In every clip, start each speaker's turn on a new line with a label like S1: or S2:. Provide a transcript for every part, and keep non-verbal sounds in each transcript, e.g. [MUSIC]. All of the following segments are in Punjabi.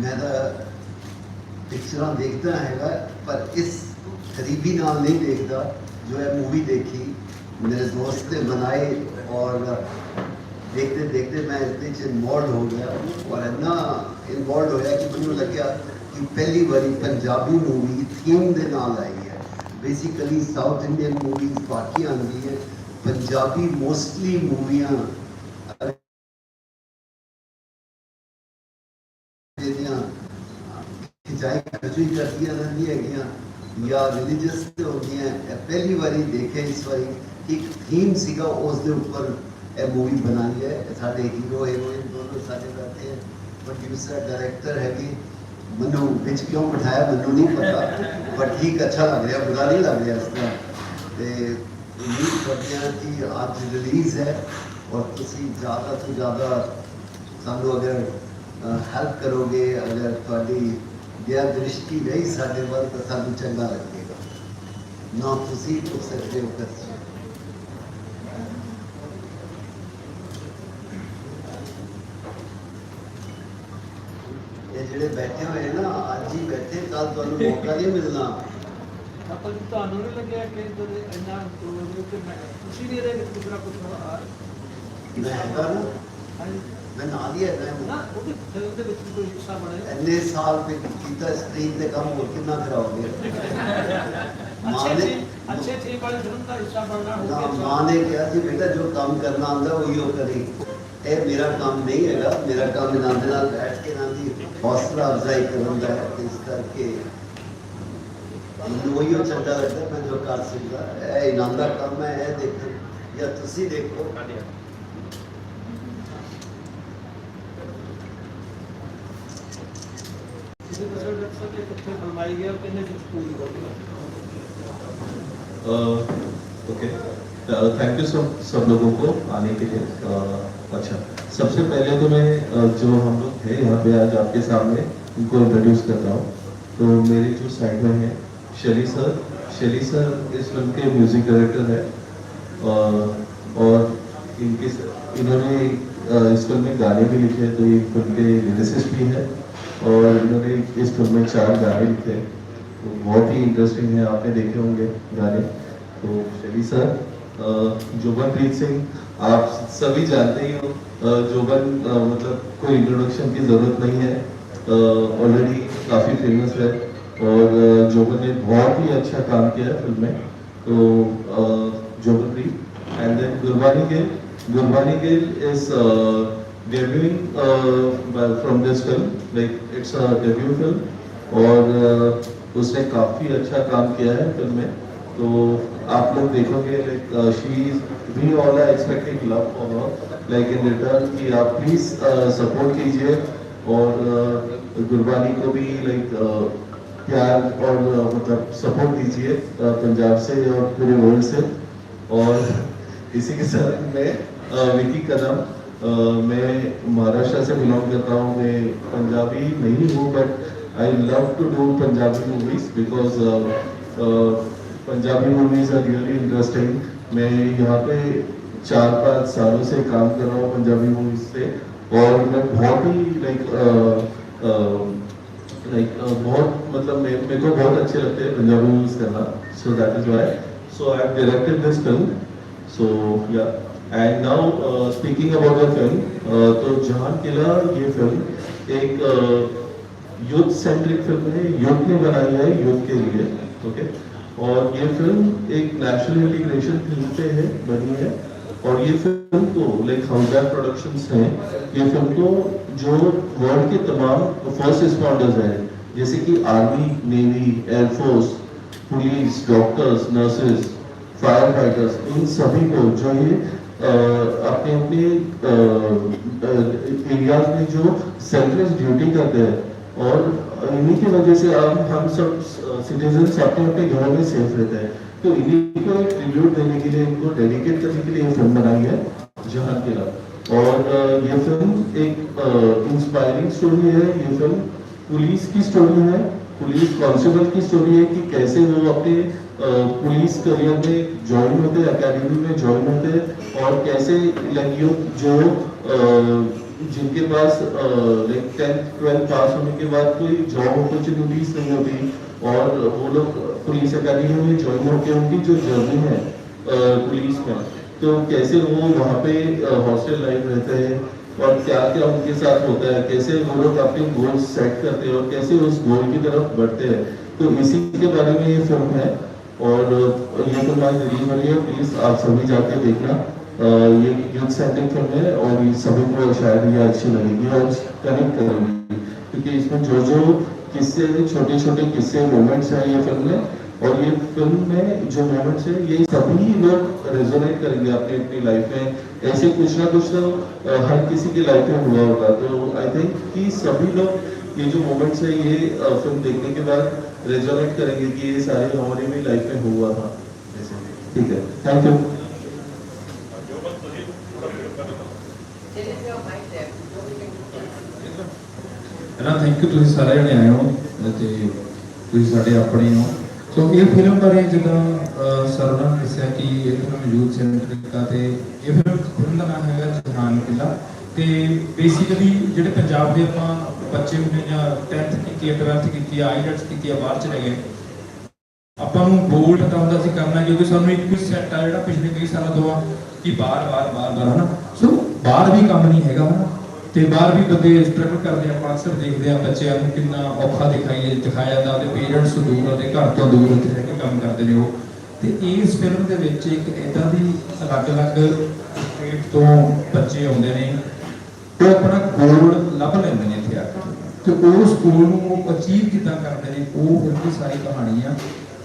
S1: ਮੈਂ ਤਾਂ ਪਿਕਚਰਾਂ ਦੇਖਦਾ ਹੈਗਾ, ਪਰ ਇਸ ਗਰੀਬੀ ਨਾਲ ਨਹੀਂ ਦੇਖਦਾ ਜੋ ਇਹ ਮੂਵੀ ਦੇਖੀ, ਮੇਰੇ ਦੋਸਤ ਨੇ ਬਣਾਏ ਔਰ ਦੇਖਦੇ ਦੇਖਦੇ ਮੈਂ ਇਸ ਵਿੱਚ ਇਨਵੋਲਡ ਹੋ ਗਿਆ ਔਰ ਇੰਨਾ ਇਨਵੋਲਡ ਹੋਇਆ ਕਿ ਮੈਨੂੰ ਲੱਗਿਆ ਕਿ ਪਹਿਲੀ ਵਾਰੀ ਪੰਜਾਬੀ ਮੂਵੀ ਥੀਮ ਦੇ ਨਾਲ ਆਈ ਹੈ। ਬੇਸਿਕਲੀ ਸਾਊਥ ਇੰਡੀਅਨ ਮੂਵੀਜ਼ ਬਾਕੀ ਆਉਂਦੀ ਹੈ, ਪੰਜਾਬੀ ਮੋਸਟਲੀ ਮੂਵੀਆਂ ਖਿਚਾਈ ਖਚੂਈ ਕਰਦੀਆਂ ਰਹਿੰਦੀਆਂ ਹੈਗੀਆਂ ਜਾਂ ਰਿਲੀਜੀਅਸ ਤੇ ਹੁੰਦੀਆਂ ਇਹ ਪਹਿਲੀ ਵਾਰੀ ਦੇਖਿਆ ਇਸ ਵਾਰੀ ਇੱਕ ਥੀਮ ਸੀਗਾ ਉਸ ਦੇ ਉੱਪਰ ਇਹ ਮੂਵੀ ਬਣਾਈ ਹੈ ਇਹ ਸਾਡੇ ਹੀਰੋ ਹੀਰੋਇਨ ਦੋਨੋਂ ਸਾਡੇ ਬੈਠੇ ਹੈ ਪ੍ਰੋਡਿਊਸਰ ਡਾਇਰੈਕਟਰ ਹੈਗੇ ਮੈਨੂੰ ਵਿੱਚ ਕਿਉਂ ਬਿਠਾਇਆ ਮੈਨੂੰ ਨਹੀਂ ਪਤਾ ਪਰ ਠੀਕ ਅੱਛਾ ਲੱਗ ਰਿਹਾ ਬੁਰਾ ਨਹੀਂ ਲੱਗ ਰਿਹਾ ਇਸ ਤਰ੍ਹਾਂ ਤੇ ਉਮੀਦ ਕਰਦੇ ਹਾਂ ਕਿ ਅੱਜ ਰਿਲੀਜ਼ ਹੈ ਔਰ ਤੁਸੀਂ ਜ਼ਿਆਦਾ ਤੋਂ ਜ਼ਿਆਦਾ ਸਾਨੂੰ ਅਗਰ ਹੈਲਪ ਕਰੋਗੇ ਅਗਰ ਤੁਹਾਡੀ ਦਿਆ ਦ੍ਰਿਸ਼ਟੀ ਰਹੀ ਸਾਡੇ ਵੱਲ ਤਾਂ ਸਾਨੂੰ ਚੰਗਾ ਲੱਗੇਗਾ। ਨਾ ਤੁਸੀਂ ਪੁੱਛ ਸਕਦੇ ਹੋ ਕਰ ਇਹ ਜਿਹੜੇ ਬੈਠੇ ਹੋਏ ਨਾ ਅੱਜ ਹੀ ਬੈਠੇ ਕੱਲ ਤੁਹਾਨੂੰ ਮੌਕਾ ਨਹੀਂ ਮਿਲਣਾ।
S2: ਆਪਾਂ ਨੂੰ ਤੁਹਾਨੂੰ ਨਹੀਂ ਲੱਗਿਆ ਕਿ ਜਦੋਂ ਇੰਨਾ ਕਿ ਤੁਸੀਂ ਵੀ ਇਹਦੇ ਵਿੱਚ ਕੁਝ ਨਾ ਕੁਝ
S1: ਮੈਂ ਹੈਗਾ ਨਾ। ਮੈਂ ਨਾਲ ਹੀ ਹੈਗਾ
S2: ਨਾ
S1: ਨਾ
S2: ਉਹਦੇ ਫਿਲਮ ਦੇ ਵਿੱਚ ਕੋਈ ਹਿੱਸਾ ਬਣੇ
S1: ਇੰਨੇ ਸਾਲ ਤੇ ਕੀਤਾ ਸਕਰੀਨ ਤੇ ਕੰਮ ਹੋਰ ਕਿੰਨਾ ਕਰਾਓਗੇ? ਮਾਂ
S2: ਅੱਛੇ ਠੀਕ ਵਾਲੀ ਫਿਲਮ ਦਾ ਹਿੱਸਾ ਬਣਨਾ ਹੋ ਗਿਆ
S1: ਮਾਂ ਨੇ ਕਿਹਾ ਸੀ ਬੇਟਾ ਜੋ ਕੰਮ ਕਰਨਾ ਆਉਂਦਾ ਉਹੀ ਉਹ ਕਰੀ। ਇਹ ਮੇਰਾ ਕੰਮ ਨਹੀਂ ਹੈਗਾ। ਮੇਰਾ ਕੰਮ ਇਹਨਾਂ ਦੇ ਨਾਲ ਬੈਠ ਕੇ ਇਹਨਾਂ ਦੀ ਹੌਸਲਾ ਅਫਜ਼ਾਈ ਕਰਨ ਦਾ ਹੈ ਇਸ ਕਰਕੇ ਮੈਨੂੰ ਉਹੀ ਉਹ ਚੰਗਾ ਲੱਗਦਾ ਮੈਂ ਜੋ ਕਰ ਸਕਦਾ। ਇਹ ਇਹਨਾਂ ਦਾ ਕੰਮ ਹੈ ਇਹ ਦੇਖੋ ਜਾਂ ਤੁਸੀਂ ਦੇਖੋ।
S3: ओके थैंक यू सब सब लोगों को आने के लिए। अच्छा सबसे पहले तो मैं जो हम लोग थे यहाँ पे आज आपके सामने, उनको इंट्रोड्यूस कर रहा हूँ। तो मेरे जो साइड में है शली सर शली सर इस फ़िल्म के म्यूज़िक डायरेक्टर है। और इनके, इन्होंने इस फ़िल्म में गाने भी लिखे हैं तो ये फ़िल्म के लिरिसिस्ट भी है। और इन्होंने इस फ़िल्म में चार गाने लिखे तो बहुत ही इंटरेस्टिंग है, आपने देखे होंगे गाने। तो शली सर जोबनप्रीत सिंह, आप सभी जानते ही हो जोबन मतलब कोई इंट्रोडक्शन की ज़रूरत नहीं है। ऑलरेडी काफ़ी फ़ेमस है और जोबन ने बहुत ही अच्छा काम किया है फ़िल्म में। तो Jobanpreet and then Gurbani Gill. Gurbani Gill is debuting uh, from this film like it's a debut film. और uh, उसने काफ़ी अच्छा काम किया है फ़िल्म में। तो आप लोग देखोगे like she we all are expecting love her like in return कि आप प्लीज़ सपोर्ट कीजिए। और uh, गुरबानी को भी लाइक प्यार और uh, मतलब सपोर्ट दीजिए uh, पंजाब से और पूरे वर्ल्ड से। और [LAUGHS] इसी के साथ मैं uh, विकी कदम uh, मैं महाराष्ट्र से बिलोंग करता हूँ, मैं पंजाबी नहीं हूँ but I love to do Punjabi movies because Punjabi movies are really interesting मैं यहाँ पे चार पाँच सालों से काम कर रहा हूँ पंजाबी मूवीज़ से, और मैं बहुत ही लाइक लाइक बहुत मतलब मेरे को बहुत अच्छे लगते हैं पंजाबी मूवीज़ करना so that is why so I directed this film so yeah and now speaking about the film तो जहान किला ये फ़िल्म एक यूथ सेंट्रिक फ़िल्म है यूथ ने बनाई है यूथ के लिए ओके और ये फ़िल्म एक नेशनल इंटीग्रेशन थीम पे है, बनी है। और ये फ़िल्म को लाइक हमजा प्रोडक्शंस हैं, ये फ़िल्म को जो वर्ल्ड के तमाम फ़र्स्ट रिस्पॉन्डर्स हैं, जैसे कि army navy air force police doctors nurses firefighters इन सभी को जो ये अपने अपने एरियाज़ में जो सेल्फलेस ड्यूटी करते हैं, और इन्हीं की वजह से अब हम सब सिटीजन्स अपने अपने घरों में सेफ़ रहते हैं। तो इन्हीं को एक ट्रिब्यूट देने के लिए, इनको डेडिकेट करने के लिए ये फ़िल्म बनाई है, जहाँ किला और ये फ़िल्म एक इंस्पायरिंग स्टोरी है। ये फ़िल्म पुलिस की स्टोरी है। पुलिस कांस्टेबल की स्टोरी है कि कैसे वो अपने पुलिस करियर में ज्वाइन होते एकेडमी में ज्वाइन होते, और कैसे लाइक जो जिनके पास लाइक टेंथ ट्वेल्थ पास होने के बाद कोई जॉब अपॉर्चुनिटीज़ नहीं होती, और वो लोग पुलिस अकेडमी में ज्वाइन होके उनकी जो जर्नी है पुलिस में तो कैसे वो वहाँ पे हॉस्टल लाइफ रहते हैं, और क्या क्या उनके साथ होता है, कैसे वो लोग अपने गोल सेट करते हैं, और कैसे उस गोल की तरफ़ बढ़ते हैं तो इसी के बारे में ये फ़िल्म है। और ये आज रिलीज़ हो रही है प्लीज़ आप सभी जाके देखना। ये यूथ सेंट्रिक फ़िल्म है और ये सभी को शायद ये अच्छी लगेगी और कनेक्ट करेगी। क्योंकि इसमें जो जो किस्से छोटे छोटे किस्से मोमेंट्स हैं ये फ़िल्म में। और ये फ़िल्म में जो मोमेंट्स है, ये सभी लोग रेजोनेट करेंगे अपनी अपनी लाइफ में। ऐसे कुछ ना कुछ तो हर किसी की लाइफ में हुआ होगा। तो आई थिंक कि सभी लोग, ये जो मोमेंट्स है, ये फ़िल्म देखने के बाद रेजोनेट करेंगे कि ये सारे हमारी भी लाइफ में हुआ था ऐसे ठीक है थैंक यू
S4: ਪਹਿਲਾਂ ਥੈਂਕ ਯੂ ਤੁਸੀਂ ਸਾਰੇ ਜਣੇ ਆਏ ਹੋ ਤੇ ਤੁਸੀਂ ਸਾਡੇ ਆਪਣੇ ਹੋ ਸੋ ਇਹ ਫਿਲਮ ਬਾਰੇ ਜਦੋਂ ਸਰ ਨੇ ਦੱਸਿਆ ਕਿ ਇਹ ਫਿਲਮ ਯੂਥ ਸੈਂਟਰਿਕ ਆ ਤੇ ਇਹ ਫਿਲਮ ਫਿਲਮ ਦਾ ਨਾਮ ਹੈਗਾ ਜਹਾਨ ਕਿਲਾ ਤੇ ਬੇਸਿਕਲੀ ਜਿਹੜੇ ਪੰਜਾਬ ਦੇ ਆਪਾਂ ਬੱਚੇ ਹੁੰਦੇ ਜਾਂ 10th ਕੀਤੀ ਹੈ 12th ਕੀਤੀ ਹੈ ਆਈਲੈਟਸ ਕੀਤੀ ਹੈ ਬਾਹਰ ਚਲੇ ਗਏ। ਆਪਾਂ ਨੂੰ ਬੋਲਡ ਤਾਂ ਹੁੰਦਾ ਸੀ ਕਰਨਾ, ਕਿਉਂਕਿ ਸਾਨੂੰ ਇੱਕ ਹੀ ਸੈੱਟ ਆ ਜਿਹੜਾ ਪਿਛਲੇ ਕਈ ਸਾਲਾਂ ਤੋਂ ਆ, ਕਿ ਬਾਹਰ ਬਾਹਰ ਬਾਹਰ ਬਾਹਰ ਹਨਾ। ਸੋ ਬਾਹਰ ਵੀ ਕੰਮ ਨਹੀਂ ਹੈਗਾ, ਹਨਾ। ਤੇ ਬਾਹਰ ਵੀ ਬੰਦੇ ਸਟਰਗਲ ਕਰਦੇ ਆਪਾਂ ਅਕਸਰ ਦੇਖਦੇ ਆ ਬੱਚਿਆਂ ਨੂੰ ਕਿੰਨਾ ਔਖਾ ਦਿਖਾਈਏ, ਦਿਖਾਇਆ ਜਾਂਦਾ, ਉਹਦੇ ਪੇਰੈਂਟਸ ਤੋਂ ਦੂਰ, ਉਹਦੇ ਘਰ ਤੋਂ ਦੂਰ ਉੱਥੇ ਰਹਿ ਕੇ ਕੰਮ ਕਰਦੇ ਨੇ ਉਹ। ਤੇ ਇਸ ਫਿਲਮ ਦੇ ਵਿੱਚ ਇੱਕ ਇਦਾਂ ਦੀ ਅਲੱਗ-ਅਲੱਗ ਸਟੇਟ ਤੋਂ ਬੱਚੇ ਆਉਂਦੇ ਨੇ। ਉਹ ਆਪਣਾ ਗੋਲ ਲੱਭ ਲੈਂਦੇ ਨੇ ਇੱਥੇ ਆ ਕੇ। ਤੇ ਉਸ ਗੋਲ ਨੂੰ ਉਹ ਅਚੀਵ ਕਿੱਦਾਂ ਕਰਦੇ ਨੇ, ਉਹ ਫਿਲਮ ਦੀ ਸਾਰੀ ਕਹਾਣੀ ਆ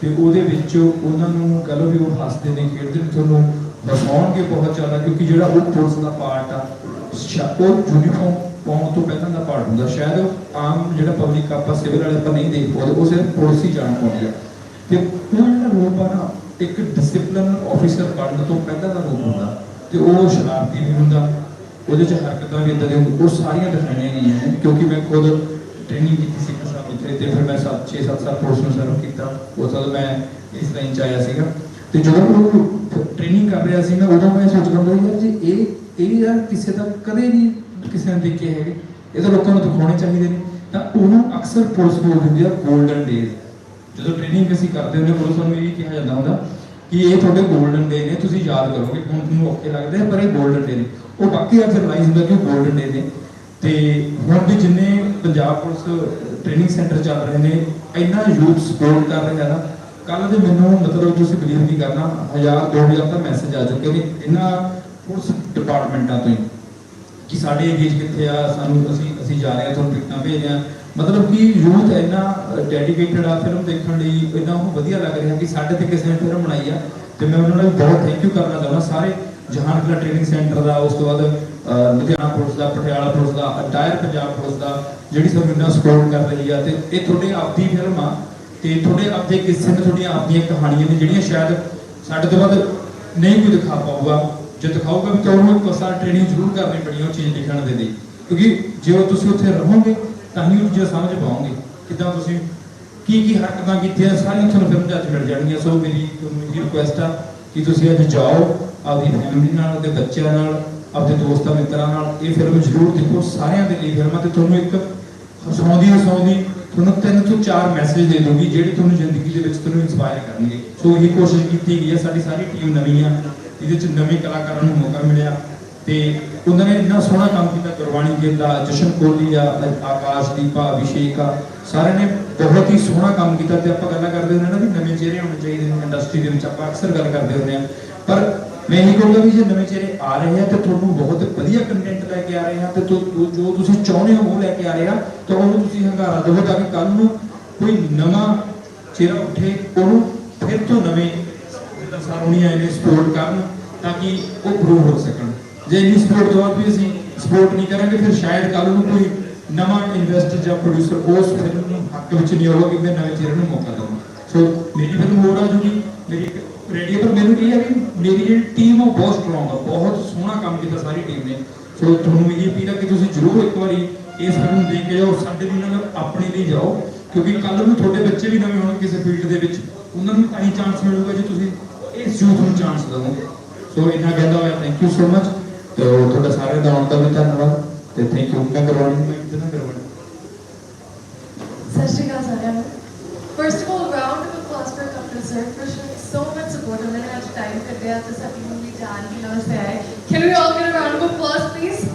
S4: ਤੇ ਉਹਦੇ ਵਿੱਚ ਉਹਨਾਂ ਨੂੰ ਕਹ ਲਓ ਵੀ ਉਹ ਹੱਸਦੇ ਨੇ, ਖੇਡਦੇ ਨੇ ਤੁਹਾਨੂੰ ਹਸਾਉਣਗੇ ਬਹੁਤ ਜ਼ਿਆਦਾ, ਕਿਉਂਕਿ ਜਿਹੜਾ ਉਹ ਪੁਲਿਸ ਦਾ ਪਾਰਟ ਆ, ਸ਼ਾ- ਉਹ ਯੂਨੀਫਾਰਮ ਪਾਉਣ ਤੋਂ ਪਹਿਲਾਂ ਦਾ ਪਾਰਟ ਹੁੰਦਾ। ਸ਼ਾਇਦ ਉਹ ਆਮ ਜਿਹੜਾ ਪਬਲਿਕ ਆਪਾਂ ਸਿਵਲ ਵਾਲੇ ਆਪਾਂ ਨਹੀਂ ਦੇਖ ਪਾਉਂਦੇ, ਉਹ ਸਿਰਫ ਪੁਲਿਸ ਹੀ ਜਾਣ ਪਾਉਂਦੀ ਆ। ਤੇ ਉਹ ਜਿਹੜਾ ਰੂਪ ਆ ਨਾ, ਇੱਕ ਡਿਸਪਲਿਨ ਆਫੀਸਰ ਬਣਨ ਤੋਂ ਪਹਿਲਾਂ ਦਾ ਰੂਪ ਹੁੰਦਾ। ਤੇ ਉਹ ਸ਼ਰਾਰਤੀ ਵੀ ਹੁੰਦਾ ਉਹਦੇ ਚ ਹਰਕਤਾਂ ਵੀ ਇਦਾਂ ਦੀਆਂ ਉਹ ਸਾਰੀਆਂ ਦਿਖਾਈਆਂ ਗਈਆਂ ਨੇ, ਕਿਉਂਕਿ ਮੈਂ ਖੁਦ ਟ੍ਰੇਨਿੰਗ ਕੀਤੀ ਸੀ ਕਸਾ ਉੱਥੇ ਤੇ ਫਿਰ ਮੈਂ 7 6 7 ਸਾਲ ਕੋਰਸ ਨੂੰ ਸਰਵ ਕੀਤਾ। ਉਸ ਤੋਂ ਮੈਂ ਇਸ ਲਾਈਨ ਚ ਆਇਆ ਸੀਗਾ। ਤੇ ਜਦੋਂ ਉਹ ਟ੍ਰੇਨਿੰਗ ਕਰ ਰਿਹਾ ਸੀ ਮੈਂ ਉਦੋਂ ਮੈਂ ਸੋਚਦਾ ਹੁੰਦਾ ਯਾਰ ਇਹ ਇਹ ਯਾਰ ਕਿਸੇ ਦਾ ਕਦੇ ਨਹੀਂ ਕਿਸੇ ਨੇ ਦੇਖੇ ਹੈਗੇ। ਇਹ ਤਾਂ ਲੋਕਾਂ ਨੂੰ ਦਿਖਾਉਣੇ ਚਾਹੀਦੇ ਨੇ। ਤਾਂ ਉਹਨੂੰ ਅਕਸਰ ਪੁਲਿਸ ਬੋਲ ਦਿੰਦੀ ਆ 골ਡਨ ਡੇ ਜਦੋਂ ਟ੍ਰੇਨਿੰਗ ਅਸੀਂ ਕਰਦੇ ਹੁੰਦੇ ਪੁਲਿਸ ਨੂੰ ਇਹ ਕਿਹਾ ਜਾਂਦਾ ਹੁੰਦਾ ਕਿ ਇਹ ਤੁਹਾਡੇ 골ਡਨ ਡੇ ਨੇ, ਤੁਸੀਂ ਯਾਦ ਕਰੋਗੇ। ਹੁਣ ਤੁਹਾਨੂੰ ਔਖੇ ਲੱਗਦੇ ਪਰ ਇਹ 골ਡਨ ਡੇ ਨੇ। ਉਹ ਬਾਕੀ ਅਕਸਰ ਰਿਅਲਾਈਜ਼ ਕਿ ਉਹ ਡੇ ਨੇ। ਤੇ ਹੁਣ ਵੀ ਜਿੰਨੇ ਪੰਜਾਬ ਪੁਲਿਸ ਟ੍ਰੇਨਿੰਗ ਸੈਂਟਰ ਚੱਲ ਰਹੇ ਨੇ, ਇੰਨਾ ਯੂਥ ਸਪੋਰਟ ਕਰ ਰਿਹਾ ਨਾ। ਕੱਲ ਦੇ ਮੈਨੂੰ ਮਤਲਬ ਤੁਸੀਂ ਬਲੀਵ ਨਹੀਂ ਕਰਨਾ 1000 2000 ਦਾ ਮੈਸੇਜ ਆ ਚੁੱਕੇ ਨੇ ਇਹਨਾਂ ਪੁਲਿਸ ਡਿਪਾਰਟਮੈਂਟਾਂ ਤੋਂ ਹੀ ਕਿ ਸਾਡੇ ਏਰੀਏ ਕਿੱਥੇ ਆ, ਸਾਨੂੰ ਅਸੀਂ ਅਸੀਂ ਜਾ ਰਹੇ ਹਾਂ ਤੁਹਾਨੂੰ ਟਿਕਟਾਂ ਭੇਜ ਰਹੇ ਹਾਂ ਮਤਲਬ ਕਿ ਯੂਥ ਇੰਨਾ ਡੈਡੀਕੇਟਡ ਆ ਫਿਲਮ ਦੇਖਣ ਲਈ ਇਦਾਂ ਉਹ ਵਧੀਆ ਲੱਗ ਰਿਹਾ ਕਿ ਸਾਡੇ ਤੇ ਕਿਸੇ ਨੇ ਫਿਲਮ ਬਣਾਈ ਆ। ਤੇ ਮੈਂ ਉਹਨਾਂ ਨੂੰ ਬਹੁਤ ਥੈਂਕ ਯੂ ਕਰਨਾ ਚਾਹੁੰਦਾ, ਸਾਰੇ ਜਹਾਨਕਲਾ ਟ੍ਰੇਨਿੰਗ ਸੈਂਟਰ ਦਾ, ਉਸ ਤੋਂ ਬਾਅਦ ਲੁਧਿਆਣਾ ਪੁਲਿਸ ਦਾ, ਪਟਿਆਲਾ ਪੁਲਿਸ ਦਾ ਅਟਾਇਰ ਪੰਜਾਬ ਪੁਲਿਸ ਦਾ, ਜਿਹੜੀ ਸਾਨੂੰ ਇੰਨਾ ਸਪੋਰਟ ਕਰ ਰਹੀ ਆ, ਤੇ ਇਹ ਤੁਹਾਡੇ ਆਪਦੀ ਫਿਲਮ ਆ, ਤੇ ਤੁਹਾਡੇ ਆਪਦੇ ਕਿੱਸੇ ਨੇ ਤੁਹਾਡੀਆਂ ਆਪਦੀਆਂ ਕਹਾਣੀਆਂ ਨੇ, ਜਿਹੜੀਆਂ ਸ਼ਾਇਦ ਸਾਡੇ ਤੋਂ ਬਾਅਦ ਨਹੀਂ ਕੋਈ ਦਿਖਾ ਪਾਊਗਾ, ਜੇ ਦਿਖਾਊਗਾ ਵੀ ਤੁਹਾਨੂੰ ਇੱਕ ਸਾਲ ਟ੍ਰੇਨਿੰਗ ਜ਼ਰੂਰ ਕਰਨੀ ਪੜੀ ਉਹ ਚੀਜ਼ ਲਿਖਣ ਦੇ ਲਈ। ਕਿਉਂਕਿ ਜੇ ਉਹ ਤੁਸੀਂ ਉੱਥੇ ਰਹੋਗੇ, ਤਾਂ ਹੀ ਉਹ ਚੀਜ਼ਾਂ ਸਮਝ ਪਾਓਗੇ, ਕਿਦਾਂ ਤੁਸੀਂ, ਕੀ ਕੀ ਹਰਕਤਾਂ ਕੀਤੀਆਂ, ਸਾਰੀਆਂ ਤੁਹਾਨੂੰ ਫਿਲਮ 'ਚ ਮਿਲ ਜਾਣਗੀਆਂ। ਸੋ ਮੇਰੀ ਤੁਹਾਨੂੰ ਇਹ ਰਿਕੁਐਸਟ ਆ ਕਿ ਤੁਸੀਂ ਅੱਜ ਜਾਓ ਆਪਦੀ ਫੈਮਿਲੀ ਨਾਲ, ਆਪਦੇ ਬੱਚਿਆਂ ਨਾਲ, ਆਪਦੇ ਦੋਸਤਾਂ ਮਿੱਤਰਾਂ ਨਾਲ ਇਹ ਫਿਲਮ ਜ਼ਰੂਰ ਦੇਖੋ। ਸਾਰਿਆਂ ਦੇ ਲਈ ਫਿਲਮਾਂ ਤੇ ਤੁਹਾਨੂੰ ਇੱਕ ਹਸਾਉਂਦੀ ਹਸਾਉਂਦੀ ਤੁਹਾਨੂੰ ਤਿੰਨ ਤੋਂ ਚਾਰ ਮੈਸੇਜ ਦੇ ਦੂੰਗੀ ਜਿਹੜੇ ਤੁਹਾਨੂੰ ਜ਼ਿੰਦਗੀ ਦੇ ਵਿੱਚ ਤੁਹਾਨੂੰ ਇਨਸਪਾਇਰ ਕਰਨਗੇ। ਸੋ ਇਹ ਕੋਸ਼ਿਸ਼ ਕੀਤੀ ਗਈ ਹੈ, ਸਾਡੀ ਸਾਰੀ ਟੀਮ ਨਵੀਂ ਆ, ਇਹਦੇ ਚ ਨਵੇਂ ਕਲਾਕਾਰਾਂ ਨੂੰ ਮੌਕਾ ਮਿਲਿਆ ਤੇ ਉਹਨਾਂ ਨੇ ਇੰਨਾ ਸੋਹਣਾ ਕੰਮ ਕੀਤਾ, ਗੁਰਬਾਣੀ ਗਿੱਲ ਦਾ, ਜਸ਼ਨ ਕੋਹਲੀ ਆ, ਆਕਾਸ਼ ਦੀਪਾ, ਅਭਿਸ਼ੇਕ ਆ, ਸਾਰਿਆਂ ਨੇ ਬਹੁਤ ਹੀ ਸੋਹਣਾ ਕੰਮ ਕੀਤਾ ਤੇ ਆਪਾਂ ਗੱਲਾਂ ਕਰਦੇ ਹੁੰਦੇ ਨਾ ਵੀ ਨਵੇਂ ਚਿਹਰੇ ਹੋਣੇ ਚਾਹੀਦੇ ਨੇ ਇੰਡਸਟਰੀ ਦੇ ਵਿੱਚ ਆਪਾਂ ਅਕਸਰ ਗੱਲ ਕਰਦੇ ਹੁੰਦੇ ਆ ਪਰ ਮੈਂ ਇਹ ਕਹੂੰਗਾ ਵੀ ਜੇ ਨਵੇਂ ਚਿਹਰੇ ਆ ਰਹੇ ਆ ਤੇ ਤੁਹਾਨੂੰ ਬਹੁਤ ਵਧੀਆ ਕੰਟੈਂਟ ਲੈ ਕੇ ਆ ਰਹੇ ਆ ਤੇ ਜੋ ਤੁਸੀਂ ਚਾਹੁੰਦੇ ਹੋ ਉਹ ਲੈ ਕੇ ਆ ਰਹੇ ਆ, ਤਾਂ ਉਹਨੂੰ ਤੁਸੀਂ ਹੰਗਾਰਾ ਦਿਓ ਤਾਂ ਕਿ ਕੱਲ ਨੂੰ ਕੋਈ ਨਵਾਂ ਚਿਹਰਾ ਉੱਠੇ, ਉਹਨੂੰ ਫਿਰ ਤੋਂ ਨਵੇਂ ਸਾਰੋਣੀਆਂ ਇਹਨੇ ਸਪੋਰਟ ਕਰਨ ਤਾਂ ਕਿ ਉਹ ਗਰੋ ਹੋ ਸਕਣ। ਜੇ ਇੰਨੀ ਸਪੋਰਟ ਤੋਂ ਬਾਅਦ ਵੀ ਅਸੀਂ ਸਪੋਰਟ ਨਹੀਂ ਕਰਾਂਗੇ, ਫਿਰ ਸ਼ਾਇਦ ਕੱਲ ਨੂੰ ਕੋਈ ਨਵਾਂ ਇਨਵੈਸਟਰ ਜਾਂ ਪ੍ਰੋਡਿਊਸਰ ਉਸ ਫਿਲਮ ਨੂੰ ਹੱਕ ਵਿੱਚ ਨਹੀਂ ਹੋਊਗਾ ਕਿ ਮੈਂ ਨਵੇਂ ਚਿਹਰੇ ਨੂੰ ਮੌਕਾ ਦਵਾਂ। ਸੋ ਮੇਰੀ ਫਿਲਮ ਹੋਰ ਆ ਜੂਗੀ, ਮੇਰੀ ਰੈਡੀ ਪਰ ਮੈਨੂੰ ਇਹ ਹੈ ਕਿ ਮੇਰੀ ਜਿਹੜੀ ਟੀਮ ਉਹ ਬਹੁਤ ਸਟਰੋਂਗ ਆ, ਬਹੁਤ ਸੋਹਣਾ ਕੰਮ ਕੀਤਾ ਸਾਰੀ ਟੀਮ ਨੇ। ਸੋ ਤੁਹਾਨੂੰ ਇਹ ਅਪੀਲ ਹੈ ਕਿ ਤੁਸੀਂ ਜ਼ਰੂਰ ਇੱਕ ਵਾਰੀ ਇਸ ਫਿਲਮ ਨੂੰ ਦੇਖ ਕੇ ਜਾਓ ਸਾਡੇ ਵੀ ਨਾਲ ਆਪਣੇ ਲਈ ਜਾਓ, ਕਿਉਂਕਿ ਕੱਲ ਨੂੰ ਤੁਹਾਡੇ ਬੱਚੇ ਵੀ ਨਵੇਂ ਹੋਣ ਕਿਸੇ ਫੀਲਡ ਦੇ ਵਿੱਚ। ਉਹਨਾਂ ਨੂੰ ਤਾਂ ਹੀ ਚਾਂਸ ਮਿਲੂਗਾ ਜੇ ਤੁਸੀਂ ਇਸ ਯੂਥ ਨੂੰ ਚਾਂਸ ਦਿਓਗੇ। ਸੋ ਇਹਨਾਂ ਕਹਿੰਦਾ ਹੋਇਆ ਥੈਂਕ ਯੂ ਸੋ ਮਚ ਤੇ ਤੁਹਾਡਾ ਸਾਰਿਆਂ ਦਾ ਆਉਣ ਦਾ ਵੀ ਧੰਨਵਾਦ। ਤੇ ਥੈਂਕ ਯੂ ਮੈਂ ਕਰਵਾਉਣੀ, ਮੈਂ ਕਿਤੇ ਨਾ ਕਰਵਾਉਣੀ।
S5: ਸਤਿ ਸ਼੍ਰੀ ਅਕਾਲ ਸਾਰਿਆਂ ਨੂੰ। First of all preserved for so much support. and आज टाइम कर दिया तो सभी मम्मी you की Can we all get a round of applause, please?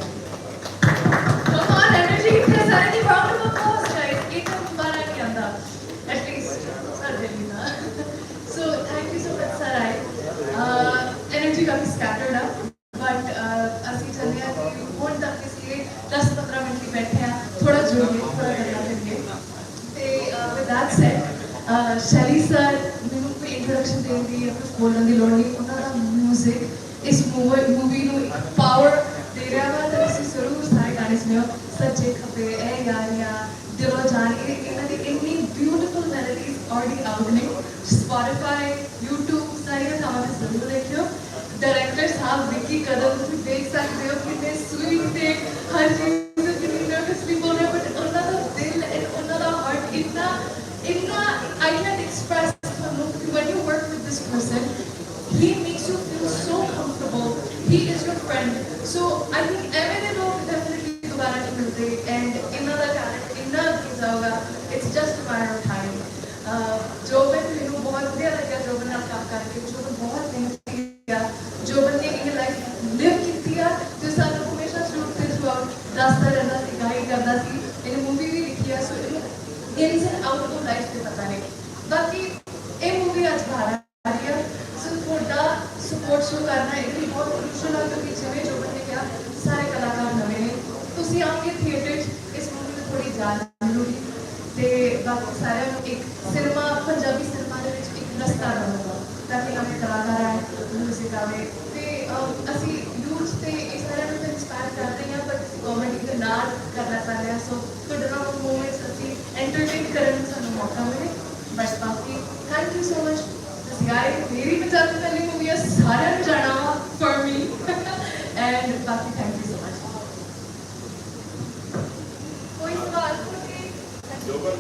S5: ਦੇਣ ਦੀ ਜਾਂ ਕੁਝ ਬੋਲਣ ਦੀ ਲੋੜ ਨਹੀਂ। ਉਹਨਾਂ ਦਾ 뮤직 ਇਸ ਮੂਵੀ ਨੂੰ ਇੱਕ ਪਾਵਰ ਦੇ ਰਿਹਾ ਵਾ ਤੇ ਤੁਸੀਂ ਜ਼ਰੂਰ ਸਾਰੇ ਗਾਣੇ ਸੁਣਿਓ। ਸੱਚੇ ਖਪੇ ਐ ਯਾਰੀਆਂ ਦਿਲੋਂ ਜਾਨ, ਇਹ ਇਹਨਾਂ ਦੀ ਇੰਨੀ ਬਿਊਟੀਫੁਲ ਮੈਲੋਡੀਜ਼ ਆਲਰੇਡੀ ਆਊਟ ਨੇ ਸਪੋਟੀਫਾਈ YouTube, ਸਾਰੀਆਂ ਥਾਵਾਂ ਤੇ ਜ਼ਰੂਰ ਦੇਖਿਓ। ਡਾਇਰੈਕਟਰ ਸਾਹਿਬ ਵਿੱਕੀ ਕਦਮ, ਤੁਸੀਂ ਦੇਖ ਸਕਦੇ ਹੋ ਕਿੰਨੇ ਸਵੀਟ ਤੇ ਹਰ ਚੀਜ਼ ਨੂੰ ਕਿੰਨੀ ਨਰਵਸਲੀ ਬੋਲ ਰਹੇ ਬਟ ਉਹਨਾਂ ਦਾ ਦਿਲ ਐਂਡ ਉਹਨਾਂ ਦਾ ਹਾਰਟ ਇੰਨਾ ਇੰਨਾ I can express it's just a matter of time ਅਹ ਜੋ ਮੈਨੂੰ ਬਹੁਤ ਵਧੀਆ ਲੱਗਿਆ ਜੋ ਨਾਲ ਕੰਮ ਕਰਕੇ ਜੋ ਬਹੁਤ ਮਿਹਨਤ ਕੀਤੀ ਆ ਜੋ ਬੰਦੇ ਇਹ ਲਾਈਫ ਲਿਵ ਕੀਤੀ ਆ ਜੋ ਸਾਨੂੰ ਹਮੇਸ਼ਾ ਸ਼ੁਰੂ ਤੇ ਥਰੂਆਊਟ ਦੱਸਦਾ ਰਹਿੰਦਾ ਸੀ ਗਾਈਡ ਕਰਦਾ ਸੀ ਇਹਨੇ ਮੂਵੀ ਵੀ ਲਿਖੀ ਆ ਸੋ ਇਹਨੂੰ ins and out of life ਤੇ ਪਤਾ ਨਹੀਂ ਬਾਕੀ ਇਹ ਮੂਵੀ ਅੱਜ ਬਾਹਰ ਆ ਰਹੀ ਆ ਸੋ ਤੁਹਾਡਾ ਸਪੋਰਟ ਸ਼ੋ ਕਰਨਾ ਇਹ ਵੀ ਬਹੁਤ ਕ੍ਰੂਸ਼ਲ ਆ ਕਿਉਂਕਿ ਜਿਵੇਂ ਜੋ ਬੰਦੇ ਕਿਹਾ ਸਾਰੇ ਕਲਾਕਾਰ ਨਵੇਂ ਨੇ ਤੁਸੀਂ ਆਓਗੇ ਥੀਏਟਰ 'ਚ ਇਸ ਮੂਵੀ ਨੂੰ ਥੋੜੀ ਜਾਣ ਗਵਰਨਮੈਂਟ ਕਰਨਾ ਪੈ ਰਿਹਾ ਸੋ ਤੁਹਾਡੇ ਨਾਲ ਮੂਵਮੈਂਟਸ ਅਸੀਂ ਐਂਟਰਟੇਨ ਕਰਨ ਨੂੰ ਸਾਨੂੰ ਮੌਕਾ ਮਿਲੇ। ਬਸ ਬਾਕੀ ਥੈਂਕ ਯੂ ਸੋ ਮਚ ਤੁਸੀਂ ਆਏ, ਮੇਰੀ ਪੰਜਾਬੀ ਪਹਿਲੀ ਮੂਵੀ ਹੈ ਸਾਰਿਆਂ ਨੂੰ ਜਾਣਾ ਫॉर ਮੀ ਐਂਡ ਬਾਕੀ ਥੈਂਕ ਯੂ ਸੋ ਮਚ ਕੋਈ ਸਵਾਲ ਕੋਈ
S6: ਜੋਬਨ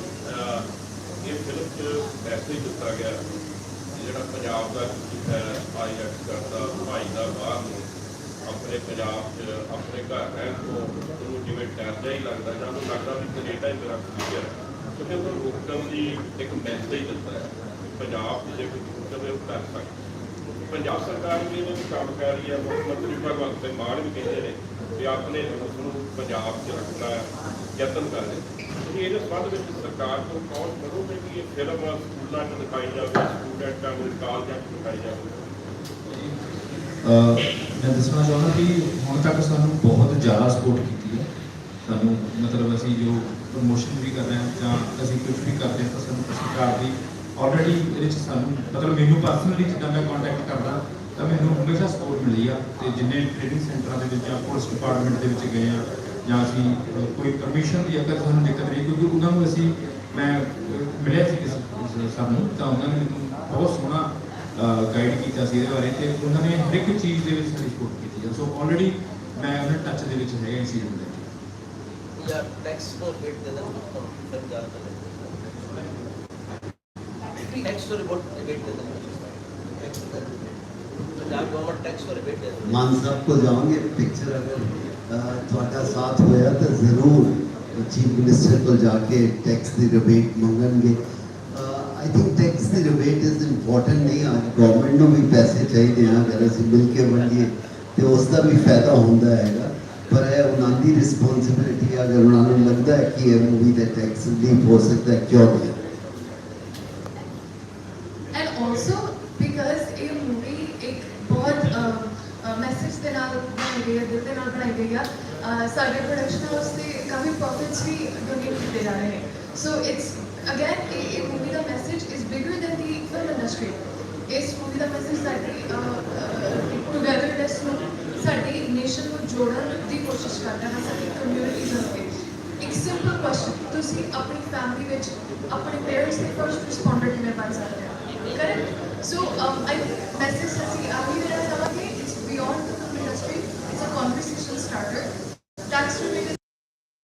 S6: ਇਹ ਫਿਲਮ 'ਚ ਮੈਸੇਜ ਦਿੱਤਾ ਗਿਆ। ਜਿਹੜਾ ਪੰਜਾਬ ਦਾ ਹੈ ਆਈਐਕਸ ਕਰਦਾ ਭਾਈ ਦਾ, ਬਾਹਰ ਨੂੰ। ਆਪਣੇ ਪੰਜਾਬ 'ਚ, ਆਪਣੇ ਘਰ ਰਹਿਣ ਤੋਂ ਉਹਨੂੰ ਜਿਵੇਂ ਡਰ ਜਿਹਾ ਹੀ ਲੱਗਦਾ, ਜਾਂ ਉਹਨੂੰ ਲੱਗਦਾ ਵੀ ਕੈਨੇਡਾ ਹੀ ਮੇਰਾ ਫਿਊਚਰ ਹੈ। ਕਿਉਂਕਿ ਉਹ ਰੋਕਣ ਦੀ ਇੱਕ ਮੈਸੇਜ ਦਿੱਤਾ ਹੈ ਪੰਜਾਬ 'ਚ ਜੇ ਕੋਈ ਰੁਕਵੇ ਉਹ ਕਰ ਸਕਦਾ ਪੰਜਾਬ ਸਰਕਾਰ ਵੀ ਇਹਨੂੰ ਕੰਮ ਕਰ ਰਹੀ ਹੈ, ਮੁੱਖ ਮੰਤਰੀ ਭਗਵੰਤ ਸਿੰਘ ਮਾਨ ਵੀ ਕਹਿੰਦੇ ਨੇ ਕਿ ਆਪਣੇ ਯੂਥ ਨੂੰ ਪੰਜਾਬ 'ਚ ਰੱਖਣਾ ਯਤਨ ਕਰ ਰਹੇ ਤੁਸੀਂ ਇਹਦੇ ਸੰਬੰਧ ਵਿੱਚ ਸਰਕਾਰ ਤੋਂ ਕੌਣ ਕਰੋਗੇ ਕਿ ਇਹ ਫਿਲਮ ਸਕੂਲਾਂ 'ਚ ਦਿਖਾਈ ਜਾਵੇ ਸਟੂਡੈਂਟਾਂ ਨੂੰ ਕਾਲਜਾਂ 'ਚ ਦਿਖਾਈ ਜਾਵੇ?
S4: ਮੈਂ ਦੱਸਣਾ ਚਾਹੁੰਦਾ ਕਿ ਹੁਣ ਤੱਕ ਸਾਨੂੰ ਬਹੁਤ ਜ਼ਿਆਦਾ ਸਪੋਰਟ ਕੀਤੀ ਹੈ। ਸਾਨੂੰ ਮਤਲਬ ਅਸੀਂ ਜੋ ਪ੍ਰਮੋਸ਼ਨ ਵੀ ਕਰ ਰਹੇ ਹਾਂ ਜਾਂ ਅਸੀਂ ਕੁਝ ਵੀ ਕਰਦੇ ਹਾਂ ਤਾਂ ਸਾਨੂੰ ਸਰਕਾਰ ਦੀ ਆਲਰੇਡੀ ਇਹਦੇ ਵਿੱਚ ਸਾਨੂੰ ਮਤਲਬ ਮੈਨੂੰ ਪਰਸਨਲੀ ਜਿੱਦਾਂ ਮੈਂ ਕੰਟੈਕਟ ਕਰਦਾ ਤਾਂ ਮੈਨੂੰ ਹਮੇਸ਼ਾ ਸਪੋਰਟ ਮਿਲੀ ਆ ਤੇ ਜਿੰਨੇ ਟ੍ਰੇਨਿੰਗ ਸੈਂਟਰਾਂ ਦੇ ਵਿੱਚ ਜਾਂ ਪੁਲਿਸ ਡਿਪਾਰਟਮੈਂਟ ਦੇ ਵਿੱਚ ਗਏ ਆ ਜਾਂ ਅਸੀਂ ਕੋਈ ਪਰਮਿਸ਼ਨ ਦੀ ਅਗਰ ਸਾਨੂੰ ਦਿੱਕਤ ਰਹੀ ਕਿਉਂਕਿ ਉਹਨਾਂ ਨੂੰ ਅਸੀਂ, ਮੈਂ ਮਿਲਿਆ ਸੀ ਸਾਨੂੰ ਤਾਂ ਉਹਨਾਂ ਨੇ ਮੈਨੂੰ ਬਹੁਤ ਸੋਹਣਾ ਗਾਈਡ ਕੀਤਾ ਸੀ ਇਹਦੇ ਬਾਰੇ ਤੇ ਉਹਨਾਂ ਨੇ ਹਰ ਇੱਕ ਚੀਜ਼ ਦੇ ਵਿੱਚ ਸਾਡੀ ਸਪੋਰਟ ਕੀਤੀ ਸੋ ਆਲਰੇਡੀ ਮੈਂ ਉਹਨਾਂ ਟੱਚ ਦੇ ਵਿੱਚ ਹੈਗਾ ਇਨਸੀਡੈਂਟ
S7: ਦੇ ਯਾਰ ਟੈਕਸ ਤੋਂ ਬਿਟ ਦੇ ਨਾਲ ਫਿਰ ਜਾ ਰਿਹਾ ਟੈਕਸ ਤੋਂ ਰਿਪੋਰਟ ਬਿਟ ਦੇ ਨਾਲ ਪੰਜਾਬ ਗਵਰਨਮੈਂਟ ਟੈਕਸ ਤੋਂ ਰਿਪੋਰਟ ਦੇ ਨਾਲ
S1: ਮਾਨ ਸਾਹਿਬ ਕੋ ਜਾਵਾਂਗੇ ਪਿਕਚਰ ਅਗਰ ਤੁਹਾਡਾ ਸਾਥ ਹੋਇਆ ਤਾਂ ਜ਼ਰੂਰ ਚੀਫ ਮਿਨਿਸਟਰ ਕੋਲ ਜਾ ਕੇ ਟੈਕਸ ਦੀ ਰਿਬੇਟ ਮੰਗਣਗੇ ਆਈ ਥਿੰਕ ਟੈਕਸ ਦੀ ਰਿਬੇਟ ਇਜ਼ ਇੰਪੋਰਟੈਂਟ ਨਹੀਂ ਆ ਗਵਰਨਮੈਂਟ ਨੂੰ ਵੀ ਪੈਸੇ ਚਾਹੀਦੇ ਆ ਅਗਰ ਅਸੀਂ ਮਿਲ ਕੇ ਵੰਡੀਏ ਤੇ ਉਸ ਦਾ ਵੀ ਫਾਇਦਾ ਹੁੰਦਾ ਹੈਗਾ ਪਰ ਇਹ ਉਹਨਾਂ ਦੀ ਰਿਸਪੌਂਸਿਬਿਲਿਟੀ ਅਗਰ ਉਹਨਾਂ ਨੂੰ ਲੱਗਦਾ ਹੈ ਕਿ ਇਹ ਮੂਵੀ ਦਾ ਟੈਕਸ ਲੀਪ ਹੋ ਸਕਦਾ ਕਿਉਂ ਨਹੀਂ
S5: ਸੋ ਇਟਸ ਅਗੇਨ ਇਹ ਇਹ movie the message is bigger than the film industry ਇਸ ਮੂਵੀ ਦਾ ਮੈਸੇਜ ਸਾਡੀ ਟੁਗੇਦਰਨੈਸ ਨੂੰ ਸਾਡੀ ਨੇਸ਼ਨ ਨੂੰ ਜੋੜਨ ਦੀ ਕੋਸ਼ਿਸ਼ ਕਰਦਾ ਹੈ ਸਾਡੀ ਕਮਿਊਨਿਟੀ ਵਾਸਤੇ ਇੱਕ ਸਿੰਪਲ ਕੁਐਸਚਨ ਤੁਸੀਂ ਆਪਣੀ ਫੈਮਿਲੀ ਵਿੱਚ ਆਪਣੇ ਪੇਰੈਂਟਸ ਦੇ ਫਰਸਟ ਰਿਸਪੌਂਡਰ ਕਿਵੇਂ ਬਣ ਸਕਦੇ ਹੋ correct so I think message ਅਸੀਂ ਆਹੀ ਦੇਣਾ ਚਾਹਾਂਗੇ it's beyond the film industry it's a conversation starter